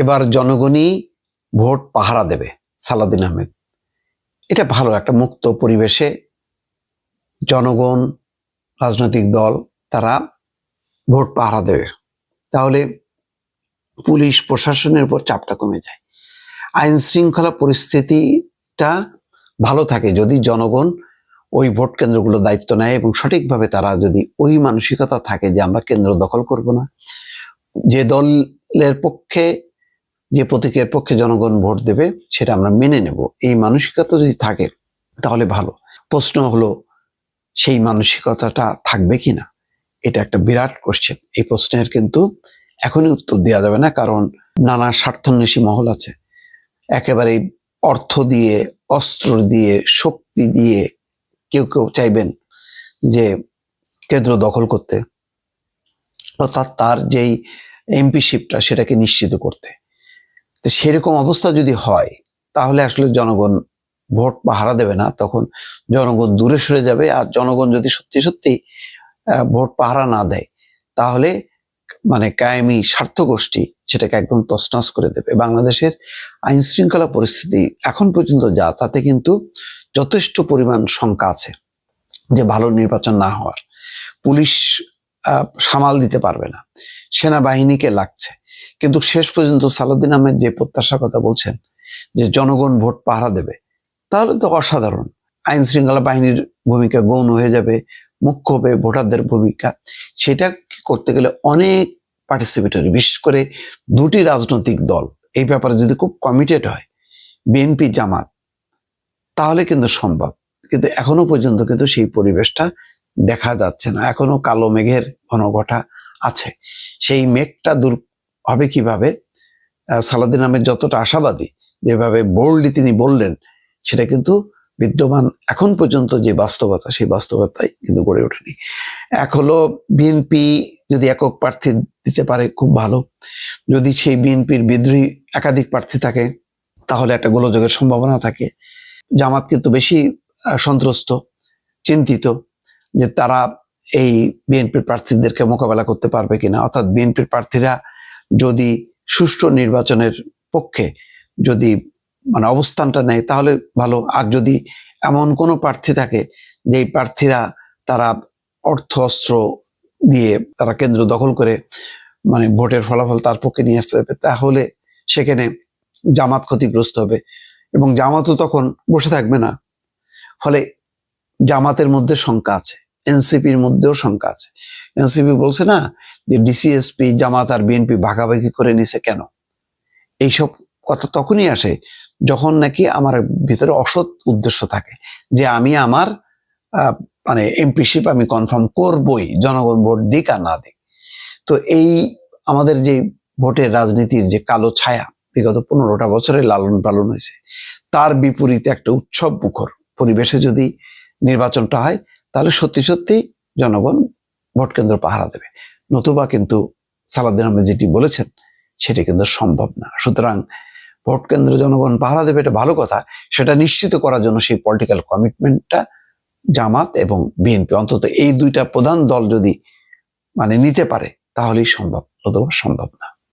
এবার জনগণই ভোট পাহারা দেবে, সালাদিন আহমেদ। এটা ভালো একটা মুক্ত পরিবেশে জনগণ, রাজনৈতিক দল, তারা ভোট পাহারা দেবে। তাহলে পুলিশ প্রশাসনের উপর চাপটা কমে যায়। আইন শৃঙ্খলা পরিস্থিতিটা ভালো থাকে যদি জনগণ ওই ভোট কেন্দ্রগুলো দায়িত্ব নেয় এবং সঠিকভাবে তারা যদি ওই মানসিকতা থাকে যে আমরা কেন্দ্র দখল করব না, যে দলের পক্ষে যে প্রতীকের পক্ষে জনগণ ভোট দেবে, সেটা আমরা মেনে নেব। এই মানসিকতা যদি থাকে, তাহলে ভালো। প্রশ্ন হলো, সেই মানসিকতাটা থাকবে কি না এটা একটা বিরাট কোশ্চেন এই প্রশ্নের কিন্তু এখনই উত্তর দেওয়া যাবে না, কারণ নানা স্বার্থন্বেষী মহল আছে। একেবারে অর্থ দিয়ে, অস্ত্র দিয়ে, শক্তি দিয়ে কেউ কেউ চাইবেন যে কেন্দ্র দখল করতে। অর্থাৎ তার যেই এমপিশিপটা সেটাকে নিশ্চিত করতে। তো সেরকম অবস্থা যদি হয়, তাহলে আসলে জনগণ ভোট পাহারা দেবে না। তখন জনগণ দূরে সরে যাবে আর জনগণ যদি সত্যি সত্যি ভোট পাহারা না দেয়, তাহলে মানে কায়েমি স্বার্থ গোষ্ঠী সেটাকে একদম তছনছ করে দেবে। বাংলাদেশের আইন শৃঙ্খলা পরিস্থিতি এখন পর্যন্ত যা, তাতে কিন্তু যথেষ্ট পরিমাণ শঙ্কা আছে যে ভালো নির্বাচন না হওয়ার। পুলিশ সামাল দিতে পারবে না। সেনাবাহিনীকে লাগছে। কিন্তু শেষ পর্যন্ত সালাউদ্দিন আহমেদ যে প্রত্যাশার কথা বলছেন, যে জনগণ ভোট পাহারা দেবে, তাহলে তো অসাধারণ। আইন শৃঙ্খলা বাহিনীর ভূমিকা গৌণ হয়ে যাবে, মুখ্য হবে ভোটারদের ভূমিকা। সেটা করতে গেলে অনেক পার্টিসিপেটরি বিশেষ করে দুটি রাজনৈতিক দল। এই ব্যাপারে যদি খুব কমিটেড হয়, বিএনপি, জামাত, তাহলে কিন্তু সম্ভব। কিন্তু এখনও পর্যন্ত কিন্তু সেই পরিবেশটা দেখা যাচ্ছে না। এখনও কালো মেঘের ঘনঘটা আছে। সেই মেঘটা দূর হবে কীভাবে? সালাদিন আহমেদ যতটা আশাবাদী, যেভাবে বোল্ডলি তিনি বললেন, সেটা কিন্তু বিদ্যমান এখন পর্যন্ত যে বাস্তবতা, সেই বাস্তবতাই কিন্তু গড়ে ওঠেনি। এক হলো বিএনপি যদি একক প্রার্থী দিতে পারে, খুব ভালো। যদি সেই বিএনপির বিদ্রোহী একাধিক প্রার্থী থাকে, তাহলে একটা গোলযোগের সম্ভাবনা থাকে। জামাত কিন্তু বেশি সন্ত্রস্ত, চিন্তিত যে তারা এই বিএনপির প্রার্থীদেরকে মোকাবেলা করতে পারবে কিনা। অর্থাৎ বিএনপির প্রার্থীরা যদি সুষ্ঠু নির্বাচনের পক্ষে যদি মানে অবস্থানটা নেয়, তাহলে ভালো। আর যদি এমন কোনো প্রার্থী থাকে, যেই প্রার্থীরা তারা অর্থ, অস্ত্র দিয়ে তারা কেন্দ্র দখল করে মানে ভোটের ফলাফল তার পক্ষে নিয়ে আসতে হবে তাহলে সেখানে জামাত ক্ষতিগ্রস্ত হবে। এবং জামাতও তখন বসে থাকবে না। ফলে জামাতের মধ্যে শঙ্কা আছে। এনসিপির মধ্যেও শঙ্কা আছে। এনসিপি বলছে না যে ডিসিএসপি, জামাত আর বিএনপি ভাগাভাগি করে নিছে কেন? এইসব কথা তখনই আসে যখন নাকি আমার ভিতরে অসৎ উদ্দেশ্য থাকে যে আমি আমার মানে এমপিশিপ আমি কনফার্ম করবই, জনগণ ভোট দিক আর না দিক। তো এই আমাদের যে ভোটের রাজনীতির যে কালো ছায়া, বিগত পনেরোটা বছরে লালন পালন হয়েছে, তার বিপরীতে একটা উৎসব মুখর পরিবেশে যদি নির্বাচনটা হয় তাহলে সত্যি সত্যি জনগণ ভোট কেন্দ্র পাহারা দেবে। নতুবা কিন্তু সালাদ্দিন আহমেদ যেটি বলেছেন, সেটি কিন্তু সম্ভব না। সুতরাং ভোট কেন্দ্র জনগণ পাহারা দেবে এটা ভালো কথা। সেটা নিশ্চিত করার জন্য সেই পলিটিক্যাল কমিটমেন্টটা জামাত এবং বিএনপি অন্তত এই দুইটা প্রধান দল যদি মানে নিতে পারে, তাহলেই সম্ভব, অথবা সম্ভব না।